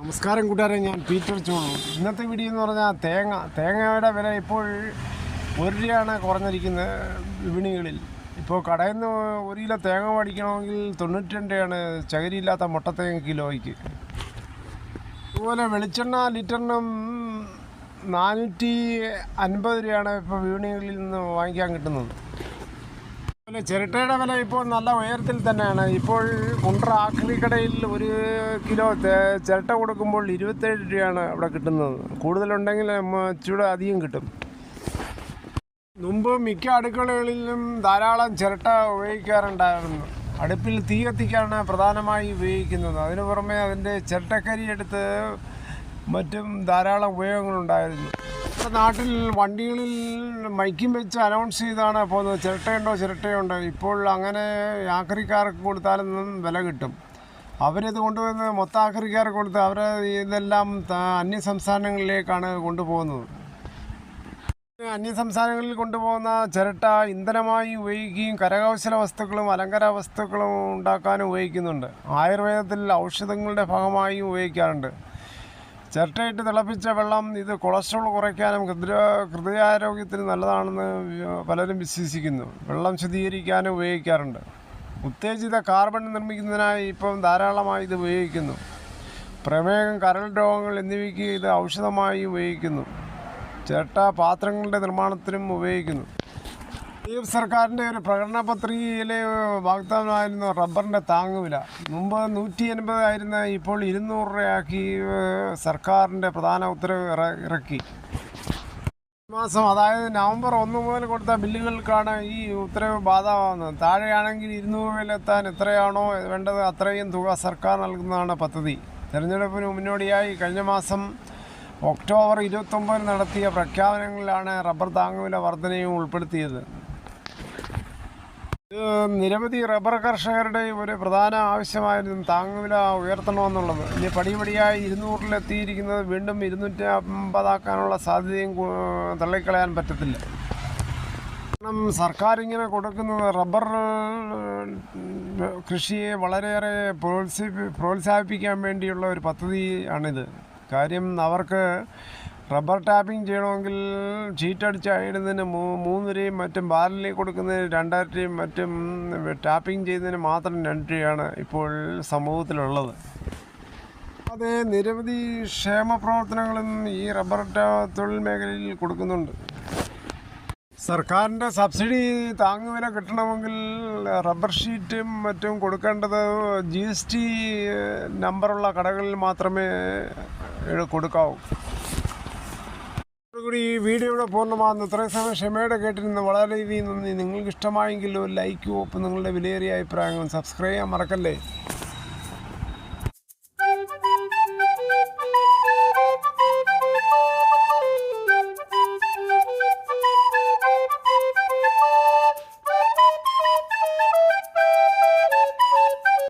നമസ്കാരം കൂട്ടുകാരെ ഞാൻ പീറ്റർ ചോളു ഇന്നത്തെ വീഡിയോ എന്ന് പറഞ്ഞാൽ തേങ്ങ തേങ്ങയുടെ വില ഇപ്പോൾ ഒരു രൂപയാണ് കുറഞ്ഞിരിക്കുന്നത് വിപണികളിൽ. ഇപ്പോൾ കടയിൽ നിന്ന് ഒരു കിലോ തേങ്ങ മേടിക്കണമെങ്കിൽ തൊണ്ണൂറ്റി രണ്ടാണ് ചകരിയില്ലാത്ത മുട്ടത്തേങ്ങ കിലോയ്ക്ക്. അതുപോലെ വെളിച്ചെണ്ണ ലിറ്ററിനും നാനൂറ്റി അൻപത് രൂപയാണ് ഇപ്പോൾ വിപണികളിൽ നിന്ന് വാങ്ങിക്കാൻ കിട്ടുന്നത്. അതുപോലെ ചിരട്ടയുടെ വില ഇപ്പോൾ നല്ല ഉയരത്തിൽ തന്നെയാണ്. ഇപ്പോൾ കുണ്ട്ര ആക്രിക്കടയിൽ ഒരു കിലോ ചിരട്ട കൊടുക്കുമ്പോൾ ഇരുപത്തേഴ് രൂപയാണ് അവിടെ കിട്ടുന്നത്. കൂടുതലുണ്ടെങ്കിൽ ചൂട് അധികം കിട്ടും. മുമ്പ് മിക്ക അടുക്കളകളിലും ധാരാളം ചിരട്ട ഉപയോഗിക്കാറുണ്ടായിരുന്നു. അടുപ്പിൽ തീ കത്തിക്കാണ് പ്രധാനമായി ഉപയോഗിക്കുന്നത്. അതിനു പുറമെ അതിന്റെ ചിരട്ടക്കരി എടുത്ത് മറ്റും ധാരാളം ഉപയോഗങ്ങളുണ്ടായിരുന്നു. നമ്മുടെ നാട്ടിൽ വണ്ടികളിൽ മൈക്കും വെച്ച് അനൗൺസ് ചെയ്താണ് പോകുന്നത് ചിരട്ടയുണ്ടോ ചിരട്ടയുണ്ടോ? ഇപ്പോൾ അങ്ങനെ ആക്രിക്കാർക്ക് കൊടുത്താലും വില കിട്ടും. അവരിത് കൊണ്ടുവന്ന് മൊത്ത ആക്രിക്കാർക്ക് കൊടുത്ത് അവരെ ഇതെല്ലാം അന്യ സംസ്ഥാനങ്ങളിലേക്കാണ് കൊണ്ടുപോകുന്നത്. അന്യ സംസ്ഥാനങ്ങളിൽ കൊണ്ടുപോകുന്ന ചിരട്ട ഇന്ധനമായി ഉപയോഗിക്കുകയും കരകൗശല വസ്തുക്കളും അലങ്കാര വസ്തുക്കളും ഉണ്ടാക്കാനും ഉപയോഗിക്കുന്നുണ്ട്. ആയുർവേദത്തിൽ ഔഷധങ്ങളുടെ ഭാഗമായും ഉപയോഗിക്കാറുണ്ട്. ചിരട്ടയിട്ട് തിളപ്പിച്ച വെള്ളം ഇത് കൊളസ്ട്രോൾ കുറയ്ക്കാനും ഹൃദയ ഹൃദയാരോഗ്യത്തിന് നല്ലതാണെന്ന് പലരും വിശ്വസിക്കുന്നു. വെള്ളം ശുദ്ധീകരിക്കാനും ഉപയോഗിക്കാറുണ്ട്. ഉത്തേജിത കാർബൺ നിർമ്മിക്കുന്നതിനായി ഇപ്പം ധാരാളമായി ഇത് ഉപയോഗിക്കുന്നു. പ്രമേഹം കരൾ രോഗങ്ങൾ എന്നിവയ്ക്ക് ഇത് ഔഷധമായി ഉപയോഗിക്കുന്നു. ചിരട്ട പാത്രങ്ങളുടെ നിർമ്മാണത്തിനും ഉപയോഗിക്കുന്നു. ഈ സർക്കാരിന്റെ ഒരു പ്രകടന പത്രികയിലെ വാഗ്ദാനമായിരുന്നു റബ്ബറിന്റെ താങ്ങുവില മുമ്പ് നൂറ്റി എൺപതായിരുന്ന ഇപ്പോൾ ഇരുന്നൂറ് രൂപയാക്കി സർക്കാരിന്റെ പ്രധാന ഉത്തരവ് ഇറക്കി. മാസം അതായത് നവംബർ ഒന്ന് മുതൽ കൊടുത്ത ബില്ലുകൾക്കാണ് ഈ ഉത്തരവ് ബാധകമാകുന്നത് താഴെയാണെങ്കിൽ ഇരുന്നൂറ് രൂപയിലെത്താൻ എത്രയാണോ വേണ്ടത് അത്രയും തുക സർക്കാർ നൽകുന്നതാണ് പദ്ധതി. തെരഞ്ഞെടുപ്പിന് മുന്നോടിയായി കഴിഞ്ഞ മാസം ഒക്ടോബർ ഇരുപത്തൊമ്പതിന് നടത്തിയ പ്രഖ്യാപനങ്ങളിലാണ് റബ്ബർ താങ്ങുവില വർധനയും ഉൾപ്പെടുത്തിയത്. നിരവധി റബ്ബർ കർഷകരുടെ ഒരു പ്രധാന ആവശ്യമായിരുന്നു താങ്ങുവില ഉയർത്തണമെന്നുള്ളത്. ഇനി പടിപടിയായി ഇരുന്നൂറിലെത്തിയിരിക്കുന്നത് വീണ്ടും ഇരുന്നൂറ്റി അമ്പതാക്കാനുള്ള സാധ്യതയും തള്ളിക്കളയാൻ പറ്റത്തില്ല. കാരണം സർക്കാർ ഇങ്ങനെ കൊടുക്കുന്നത് റബ്ബർ കൃഷിയെ വളരെയേറെ പ്രോത്സാഹി പ്രോത്സാഹിപ്പിക്കാൻ വേണ്ടിയുള്ള ഒരു പദ്ധതിയാണിത്. കാര്യം അവർക്ക് റബ്ബർ ടാപ്പിംഗ് ചെയ്യണമെങ്കിൽ ചീറ്റടിച്ച് ഇടുന്നതിന് മൂ മൂന്നരയും മറ്റും ബാരലിൽ കൊടുക്കുന്നതിന് രണ്ടായിരത്തിയും മറ്റും ടാപ്പിംഗ് ചെയ്യുന്നതിന് മാത്രം രണ്ട് രൂപയാണ് ഇപ്പോൾ സമൂഹത്തിലുള്ളത്. അതെ നിരവധി ക്ഷേമ പ്രവർത്തനങ്ങളും ഈ റബ്ബർ തൊഴിൽ മേഖലയിൽ കൊടുക്കുന്നുണ്ട്. സർക്കാരിന്റെ സബ്സിഡി താങ്ങുവില കിട്ടണമെങ്കിൽ റബ്ബർ ഷീറ്റും മറ്റും കൊടുക്കേണ്ടത് ജി എസ് ടി നമ്പറുള്ള കടകളിൽ മാത്രമേ കൊടുക്കാവൂ. കൂടി ഈ വീഡിയോ ഇവിടെ പൂർണമാകുന്നു. ഇത്രയും സമയം ക്ഷമയോടെ കേട്ടിരുന്ന വളരെയധികം നന്ദി. നിങ്ങൾക്ക് ഇഷ്ടമായെങ്കിൽ ലൈക്കും ഒപ്പം നിങ്ങളുടെ വിലയേറിയ അഭിപ്രായങ്ങളും സബ്സ്ക്രൈബ് ചെയ്യാൻ മറക്കല്ലേ?